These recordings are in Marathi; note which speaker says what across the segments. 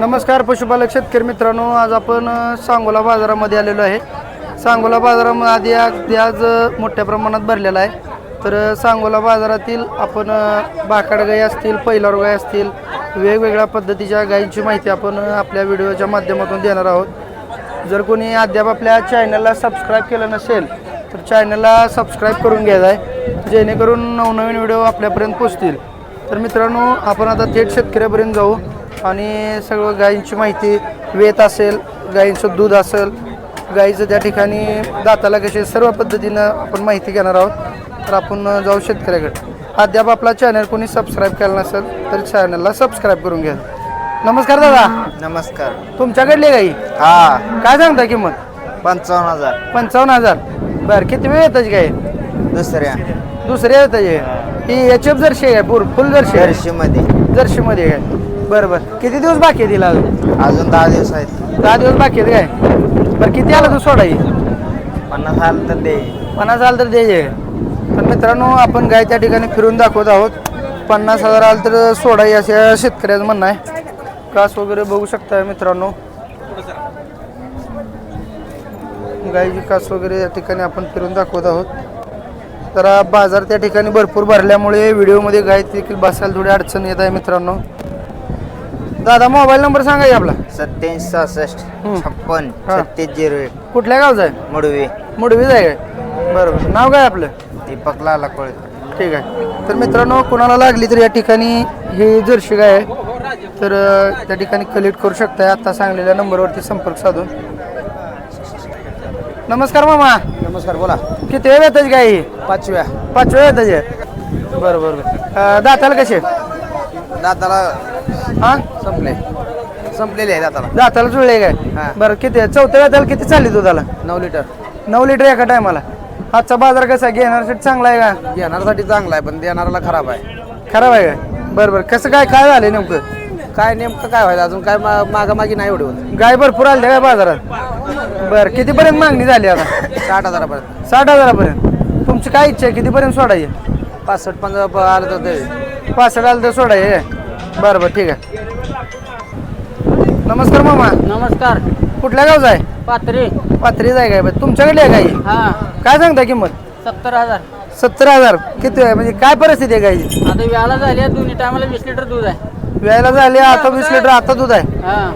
Speaker 1: नमस्कार पशुपालक शेतकरी मित्रांनो आज आपण सांगोला बाजारामध्ये आलेलो आहे. सांगोला बाजारामध्ये आधी अगदी आज मोठ्या प्रमाणात भरलेला आहे. तर सांगोला बाजारातील आपण बाकाड गाई असतील पैलार गाई असतील वेगवेगळ्या पद्धतीच्या गायींची माहिती आपण आपल्या व्हिडिओच्या माध्यमातून देणार आहोत. जर कोणी अद्याप आपल्या चॅनलला सबस्क्राईब केलं नसेल तर चॅनलला सबस्क्राईब करून घ्यायचं आहे जेणेकरून नवनवीन व्हिडिओ आपल्यापर्यंत पोचतील. तर मित्रांनो आपण आता थेट शेतकऱ्यापर्यंत जाऊ. आणि सगळं गायींची माहिती वेत असेल गायींचं दूध असेल गायीचं त्या ठिकाणी दाताला कसे सर्व पद्धतीनं आपण माहिती घेणार आहोत. तर आपण जाऊ शेतकऱ्याकडे. अद्याप आपला चॅनल कोणी सबस्क्राईब केला नसेल तर चॅनलला सबस्क्राईब करून घ्या. नमस्कार दादा.
Speaker 2: नमस्कार.
Speaker 1: तुमच्याकडली गाई?
Speaker 2: हा.
Speaker 1: काय सांगता किंमत?
Speaker 2: पंचावन्न हजार.
Speaker 1: पंचावन्न हजार. बरं किती वेळ येताची गाय
Speaker 2: दुसऱ्या.
Speaker 1: दुसऱ्या येताची ही एच एफ जर्शी आहे पूर फुल जर्शी आहे.
Speaker 2: जर्शी मध्ये
Speaker 1: जर्शीमध्ये काय बरं बरं. किती दिवस बाकी आहे तिला अजून?
Speaker 2: अजून दहा दिवस आहेत.
Speaker 1: दहा दिवस बाकी आहेत काय? बरं किती आला तू सोडा ही?
Speaker 2: पन्नास आलं तर दे.
Speaker 1: पन्नास आलं तर द्यायचे तर मित्रांनो आपण गाय त्या ठिकाणी फिरून दाखवत आहोत. पन्नास हजार आलं तर सोडा ही अशा शेतकऱ्याचं म्हणणं आहे. कास वगैरे बघू शकता मित्रांनो. गायची कास वगैरे या ठिकाणी आपण फिरून दाखवत आहोत. तर बाजार त्या ठिकाणी भरपूर भरल्यामुळे व्हिडिओमध्ये गाय देखील बसायला थोडी अडचण येत आहे मित्रांनो. दादा मोबाईल नंबर सांगा की आपला.
Speaker 2: सत्याऐंशी सहासष्ट. छप्पन
Speaker 1: हा.
Speaker 2: छत्तीस झिरो एक.
Speaker 1: कुठल्या गावचा आहे?
Speaker 2: मुडवे.
Speaker 1: मुडवीच आहे काय? बरोबर. नाव काय आपलं?
Speaker 2: दीपक लाला कोळकर
Speaker 1: ठीक आहे. तर मित्रांनो कोणाला लागली तर या ठिकाणी ही जर्शी गाय आहे. तर अं, त्या ठिकाणी कलेक्ट करू शकताय. आता सांगलेल्या नंबरवरती संपर्क साधून. नमस्कार मामा.
Speaker 2: नमस्कार बोला.
Speaker 1: किती वेळ येतात गाय ही
Speaker 2: पाचव्या.
Speaker 1: पाचव्या येतात बरं बरं बरं. अं, दाताला कसे?
Speaker 2: दाताला
Speaker 1: हां?
Speaker 2: संपले. संपलेले आहे दाताला
Speaker 1: दाताला जुळले काय?
Speaker 2: हां.
Speaker 1: बरं किती चौथ्या वेळाला किती चालली दुधाला?
Speaker 2: नऊ लिटर.
Speaker 1: नऊ लिटर एका टायमाला. आजचा बाजार कसा आहे? घेण्यासाठी चांगला आहे का?
Speaker 2: घेणारसाठी चांगला आहे पण देणाराला खराब आहे.
Speaker 1: खराब आहे काय बरं बरं. कसं काय काय झालं नेमकं?
Speaker 2: काय नेमकं काय व्हायचं? अजून काय मागामागी नाही एवढे होत.
Speaker 1: गाय भरपूर आली काय बाजारात? बरं कितीपर्यंत मागणी झाली आता?
Speaker 2: साठ हजारापर्यंत.
Speaker 1: साठ हजारापर्यंत. तुमची काय इच्छा आहे? कितीपर्यंत सोडायची?
Speaker 2: पासष्ट पंधरा आलं तर
Speaker 1: पासष्ट आलं तर सोडायचे. बरं बरं ठीक आहे. नमस्कार मामा.
Speaker 3: नमस्कार.
Speaker 1: कुठल्या गावचा आहे?
Speaker 3: पात्रे
Speaker 1: पाथरीच आहे काय? बरं तुमच्याकडली आहे गाई?
Speaker 3: हा.
Speaker 1: काय सांगता किंमत?
Speaker 3: सत्तर हजार.
Speaker 1: सत्तर हजार. किती आहे? म्हणजे काय परिस्थिती आहे गायची
Speaker 3: आता व्याला झाली आहे दोन्ही टायमाला वीस लिटर दूध आहे.
Speaker 1: व्यायला झाली आता वीस लिटर आता दूध आहे.
Speaker 3: हा.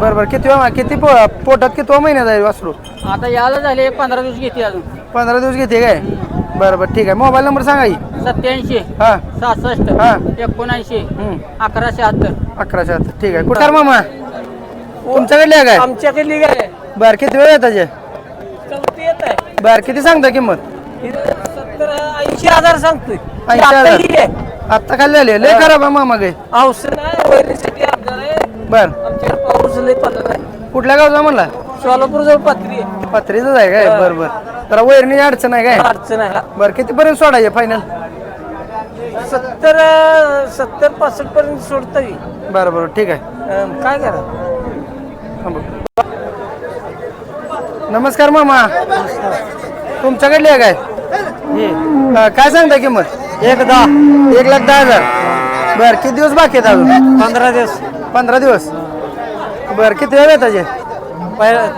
Speaker 1: बरं बरं किती वा- किती पो पोटात किती महिन्यात आहे वासरू?
Speaker 3: आता याला झाले पंधरा दिवस घेते अजून.
Speaker 1: पंधरा दिवस घेते काय? बरं बरं ठीक आहे. मोबाईल नंबर सांगा की.
Speaker 3: सत्याऐंशी
Speaker 1: हां.
Speaker 3: सहासष्ट
Speaker 1: हा.
Speaker 3: एकोणऐंशी
Speaker 1: हम्म.
Speaker 3: अकरा शहात्तर.
Speaker 1: अकराशे आत ठीक आहे. कुठार मामा? तुमच्याकडली आहे काय?
Speaker 3: आमच्याकडली काय?
Speaker 1: बर किती वेळ येतात जे
Speaker 3: चौथी येत आहे.
Speaker 1: बर किती सांगता किंमत?
Speaker 3: सत्तर ऐंशी हजार सांगतोय.
Speaker 1: ऐंशी हजार. आत्ता खाली आले लय खराब आहे मामा गे
Speaker 3: औषध आहे वैरीसाठी आपल्याला आहे.
Speaker 1: बर.
Speaker 3: आमच्याकडे पाऊस लय आहे.
Speaker 1: कुठल्या गावचा म्हणला?
Speaker 3: सोलापूर जवळ पात्री आहे.
Speaker 1: पत्रीच आहे काय? बर बर. तर वैरणीची अडचण आहे काय?
Speaker 3: अडचण आहे.
Speaker 1: बर कितीपर्यंत सोडायचे फायनल
Speaker 3: सत्तर सत्तर पासष्ट पर्यंत सोडता येईल.
Speaker 1: बरं बरं ठीक आहे.
Speaker 3: काय करा.
Speaker 1: नमस्कार मामा. तुमच्याकडली आहे काय? अं, काय सांगता किंमत? एक दहा. एक लाख दहा हजार. बर किती दिवस बाकी आहेत अजून?
Speaker 3: पंधरा दिवस.
Speaker 1: पंधरा दिवस. बर किती वेळ येताचे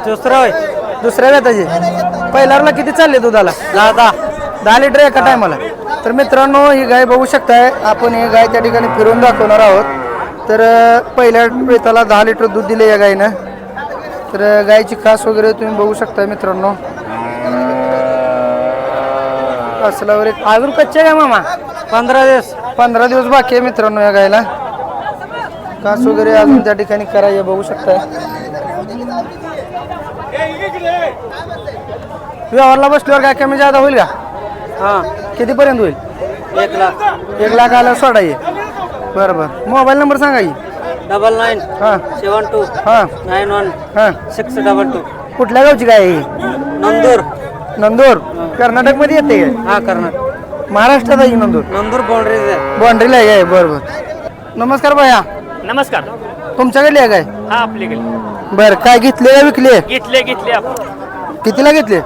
Speaker 3: दुसरा होय.
Speaker 1: दुसऱ्या वेताचे पहिल्याला किती चालले दुधाला? दहा दहा. दहा लिटर एका टायमाला. तर मित्रांनो ही गाय बघू शकताय आपण ही गाय त्या ठिकाणी फिरून दाखवणार आहोत. तर पहिल्या वेताला दहा लिटर दूध दिले या गायनं. तर गायची खास वगैरे तुम्ही बघू शकताय मित्रांनो. असला वगैरे अजून कच्चे काय मामा?
Speaker 3: पंधरा दिवस.
Speaker 1: पंधरा दिवस बाकी आहे मित्रांनो या गायला. कास वगैरे अजून त्या ठिकाणी करायचे बघू शकताय. व्यवहारला बसल्यावर काय कमी जादा होईल का?
Speaker 3: हा.
Speaker 1: कितीपर्यंत होईल?
Speaker 3: एक लाख.
Speaker 1: एक लाख आला सोडाय बरं बरं. मोबाईल नंबर सांगा की.
Speaker 3: डबल नाईन
Speaker 1: हां.
Speaker 3: सेवन टू
Speaker 1: हां.
Speaker 3: नाईन वन
Speaker 1: हां.
Speaker 3: Six double two.
Speaker 1: कुठल्या गावची काय आहे ही?
Speaker 3: नंदूर.
Speaker 1: नंदूर. कर्नाटकमध्ये येते काय?
Speaker 3: हा कर्नाटक.
Speaker 1: महाराष्ट्रात आहे ही नंदूर?
Speaker 3: नंदूर बाउंड्रीज आहे.
Speaker 1: बाउंड्रीला आहे काय? बरं बरं. नमस्कार भैया.
Speaker 4: नमस्कार.
Speaker 1: तुमच्याकडली आहे काय?
Speaker 4: हा
Speaker 1: बरं काय घेतले विकले
Speaker 4: घेतले घेतले आपण.
Speaker 1: कितीला घेतले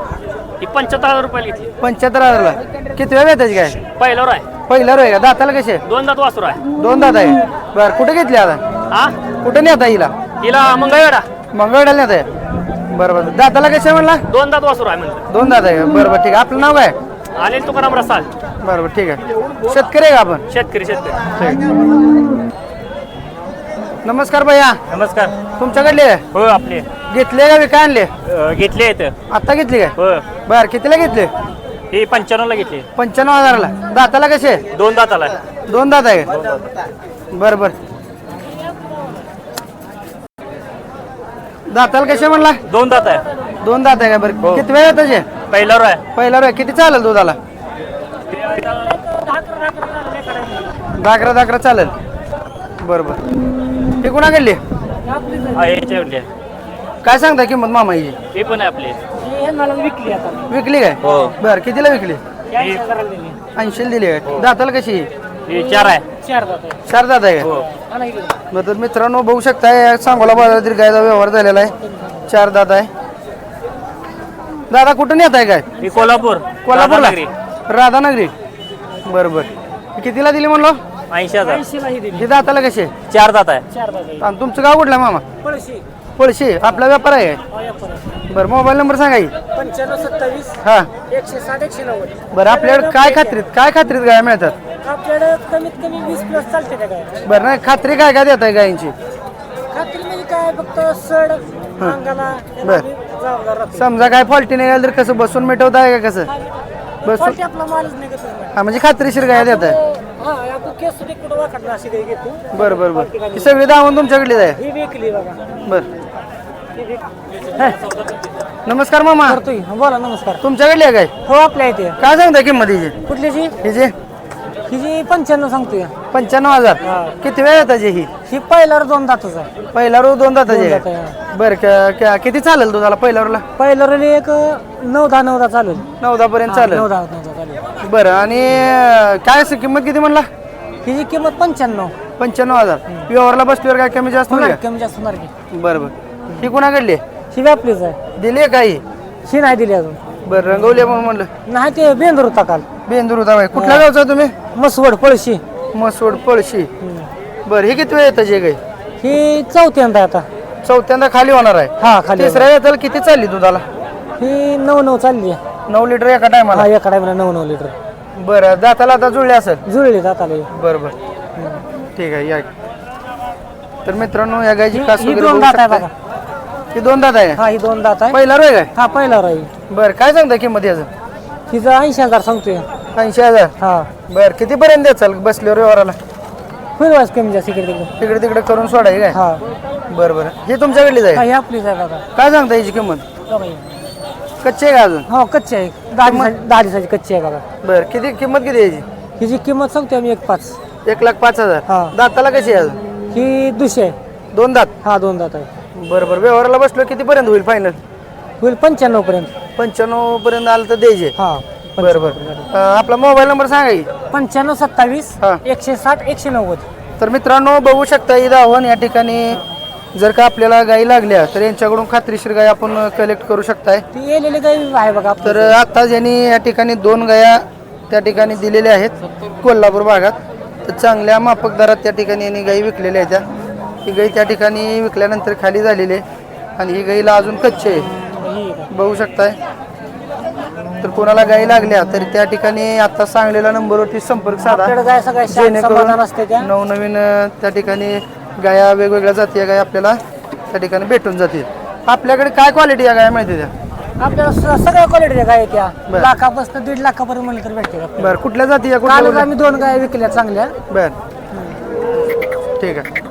Speaker 4: ही पंच्याहत्तर हजार रुपयाला घेतली.
Speaker 1: पंच्याहत्तर हजारला किती वेळ त्याची काय?
Speaker 4: पहिल्यावर आहे.
Speaker 1: पहिला रोय का? दाताला कसे?
Speaker 4: दोन दात वासरू आहे.
Speaker 1: दोन दात आहे. बरं कुठे घेतले आता?
Speaker 4: हा?
Speaker 1: कुठे नेता हिला?
Speaker 4: हिला मंगळवेढा.
Speaker 1: मंगळवेढ्याला नेत आहे. बरं बरं. दाताला कशा म्हणला?
Speaker 4: दोन दात वासरू आहे म्हणलं.
Speaker 1: दोन दात आहे. बरं बरं. ठीक आहे. आपलं नाव काय?
Speaker 4: अनिल तुकाराम रसाल
Speaker 1: बरं बरं. ठीक आहे. शेतकरी आहे का आपण?
Speaker 4: शेतकरी शेतकरी.
Speaker 1: नमस्कार भैया.
Speaker 4: नमस्कार.
Speaker 1: तुमच्याकडले आहे?
Speaker 4: हो आपले.
Speaker 1: घेतले का विका आणले?
Speaker 4: घेतले आहेत.
Speaker 1: आत्ता घेतली काय?
Speaker 4: हो
Speaker 1: बरं कितीला घेतले?
Speaker 4: हे पंच्याण्णवला घेतले.
Speaker 1: पंच्याण्णव हजाराला. दाताला कसे?
Speaker 4: दोन दाताला.
Speaker 1: दोन दात आहे का? बरं बरं. दाताला कसे म्हणला?
Speaker 4: दोन दात आहे.
Speaker 1: दोन दात आहे का? बरं. किती वेळ त्याचे
Speaker 4: पहिल्यावर आहे
Speaker 1: पहिला रे किती चालेल दुधाला? दाकरा दाकरा चालेल. बरं बरं. ते कुणा कडली
Speaker 4: याच्यावरली. आहे.
Speaker 1: काय सांगता किंमत मामा
Speaker 4: हे? पण आहे आपले.
Speaker 1: विकली काय?
Speaker 4: हो.
Speaker 1: बरं कितीला विकली?
Speaker 4: हे
Speaker 1: ऐंशी दिली. काय दाताला कशी?
Speaker 4: हे चार आहे.
Speaker 1: चार दात आहे.
Speaker 4: हो.
Speaker 1: बरं तर मित्रांनो बघू शकताय सांगोला बाजारातील गायचा व्यवहार झालेला आहे. चार दात आहे. दादा कुठून येत आहे काय?
Speaker 4: हे कोल्हापूर.
Speaker 1: कोल्हापूरला?
Speaker 4: राधानगरी.
Speaker 1: बरं बरं. कितीला दिली म्हणलो?
Speaker 4: ऐंशी हजार.
Speaker 1: हे दाताला कसे?
Speaker 4: चार दात आहे.
Speaker 1: आणि तुमचं गाव कुठलं मामा? पळशी. आपला व्यापार आहे. बरं मोबाईल नंबर सांगा की.
Speaker 2: पंच्याण्णव सत्तावीस
Speaker 1: हा.
Speaker 2: एकशे साठ एकशे नव्वद.
Speaker 1: बरं आपल्याकडे काय खात्रीत काय खात्रीत गाय मिळतात?
Speaker 2: आपल्याकडे कमीत कमी वीस प्लस चालते त्या
Speaker 1: बरं नाही खात्री काय काय देत आहे गायींची?
Speaker 2: खात्री म्हणजे काय फक्त सड अंगाला
Speaker 1: बर.
Speaker 2: जबाबदार राहतो.
Speaker 1: समजा काय फॉल्टी निघाल तर कसं बसून मिटवत आहे का कसं? बसून
Speaker 2: फॉल्टी आपला मालच निघत नाही
Speaker 1: हा म्हणजे खात्रीशीर गाय देत आहे
Speaker 2: हा आपण केस सुद्धा कुठं वाकडला अशी काही घेतो.
Speaker 1: बरं बरं बरं. ही सगळी दावून तुमच्याकडलीच आहे?
Speaker 2: ही विकली बघा.
Speaker 1: बरं. नमस्कार मामा.
Speaker 2: करतोय. बोला नमस्कार.
Speaker 1: तुमच्याकडली आहे काय?
Speaker 2: हो आपल्या इथे.
Speaker 1: काय सांगता किंमत हिची?
Speaker 2: कुठली जी
Speaker 1: हिची
Speaker 2: ही जी पंच्याण्णव सांगतोय.
Speaker 1: पंच्याण्णव हजार. किती वेळ येताची ही?
Speaker 2: ही पहिल्यावर दोन दातच आहे.
Speaker 1: पहिला रो दोन दाताची
Speaker 2: दोन दात.
Speaker 1: बरं क- क- किती चालेल तुझ्याला पहिल्या रोला
Speaker 2: पहिल्यावर एक नऊ दहा नऊ दहा चालेल.
Speaker 1: नऊ दहा पर्यंत
Speaker 2: नऊ
Speaker 1: चालेल
Speaker 2: दहा नऊ दहा
Speaker 1: बरं आणि अं, काय असं किंमत किती म्हणला?
Speaker 2: ही जी किंमत पंच्याण्णव.
Speaker 1: पंच्याण्णव हजार. व्यवहारला बसल्यावर काय कमी जास्त होईल
Speaker 2: होणार
Speaker 1: का?
Speaker 2: कमी जास्त होणार की.
Speaker 1: बरं बरं. ही कुणाकडली?
Speaker 2: ही व्यापलीच आहे.
Speaker 1: दिली आहे काही?
Speaker 2: ही नाही दिली अजून.
Speaker 1: बरं रंगवली म्हणून म्हणलं.
Speaker 2: नाही ते बेंदूर होता काल.
Speaker 1: बेंदूर होता बाई. कुठल्या गावचा तुम्ही?
Speaker 2: मसवड पळशी.
Speaker 1: मसोड पळशी. बरं ही किती वेळ येतं जे काही?
Speaker 2: ही चौथ्यांदा आहे आता.
Speaker 1: चौथ्यांदा खाली होणार आहे.
Speaker 2: हा खाली
Speaker 1: तिसऱ्या येताला किती चालली दुधाला?
Speaker 2: ही नऊ नऊ चालली आहे.
Speaker 1: नऊ लिटर एका टायमाला?
Speaker 2: हा एका टायमाला नऊ नऊ लिटर.
Speaker 1: बरं दाताला आता जुळले असेल?
Speaker 2: जुळली दाताला ही.
Speaker 1: बरं बरं. ठीक आहे या. तर मित्रांनो या गायची कास
Speaker 2: ही
Speaker 1: वगैरे
Speaker 2: दोन
Speaker 1: बघू
Speaker 2: दात आहे
Speaker 1: शकताय.
Speaker 2: बघा.
Speaker 1: ही दोन दात आहे?
Speaker 2: हा ही दोन दात आहे.
Speaker 1: पहिला रोय काय?
Speaker 2: हा पहिल्यावर आहे
Speaker 1: बरं काय सांगता किंमत याचं?
Speaker 2: हिचं ऐंशी हजार सांगतोय.
Speaker 1: ऐंशी हजार?
Speaker 2: हा.
Speaker 1: बरं किती पर्यंत द्याचाल बसल्यावर व्यवहाराला?
Speaker 2: होईल वाज कमी जास्त इकडे तिकडे.
Speaker 1: तिकडे तिकडे करून सोडाय काय?
Speaker 2: हा.
Speaker 1: बरं बरं. हे तुमच्याकडलीच
Speaker 2: हा
Speaker 1: आहे?
Speaker 2: ही आपलीच आहे बघा
Speaker 1: काय सांगता याची किंमत?
Speaker 2: बघा ही.
Speaker 1: कच्ची आहे का अजून?
Speaker 2: हो कच्ची आहे. दहा दिवसाची दहा दिवसाची कच्ची आहे बघा
Speaker 1: बरं किती किंमत किती आहे याची?
Speaker 2: हिची किंमत सांगतोय आम्ही एक पाच.
Speaker 1: एक लाख पाच हजार.
Speaker 2: हा.
Speaker 1: दाताला कशी आहे अजून?
Speaker 2: ही दुसरी आहे.
Speaker 1: दोन दात?
Speaker 2: हा दोन दात आहे.
Speaker 1: बरं बरं व्यवहाराला बसलो किती पर्यंत होईल फायनल
Speaker 2: होईल पंच्याण्णव पर्यंत
Speaker 1: पंच्याण्णव पर्यंत आलं तर द्यायचे.
Speaker 2: हा
Speaker 1: बरं बरं अं, आपला मोबाईल नंबर सांगा की.
Speaker 2: पंच्याण्णव सत्तावीस
Speaker 1: हा.
Speaker 2: एकशे साठ एकशे नव्वद
Speaker 1: तर मित्रांनो बघू शकता ही धावण या ठिकाणी जर का आपल्याला गायी लागल्या तर यांच्याकडून खात्रीशीर गाय आपण कलेक्ट करू शकताय.
Speaker 2: ती येलेली आहे बघा आपलं.
Speaker 1: तर आत्ताच यांनी या ठिकाणी दोन गाया त्या ठिकाणी दिलेल्या आहेत कोल्हापूर भागात तर चांगल्या माफक दरात त्या ठिकाणी यांनी गायी विकलेल्या आहेत. त्या ही गाई त्या ठिकाणी विकल्यानंतर खाली झालेली आहे. आणि ही गाईला अजून कच्चे आहे. बघू शकताय. तर कोणाला गायी लागल्या तरी त्या ठिकाणी आता सांगलेल्या नंबरवरती संपर्क साधा. जेणेकरून नवनवीन त्या ठिकाणी गाया वेगवेगळ्या जाती गाया आपल्याला त्या ठिकाणी भेटून जातील. आपल्याकडे काय क्वालिटी या गाया माहिती त्या?
Speaker 2: आपल्याला सगळ्या क्वालिटीच्या गाय त्या. लाखापासून दीड लाखापर्यंत म्हणलं तर भेटते
Speaker 1: बरं कुठल्या जाती या
Speaker 2: कालच
Speaker 1: कुठल्या?
Speaker 2: आम्ही दोन गाय विकल्या चांगल्या.
Speaker 1: बर. ठीक आहे.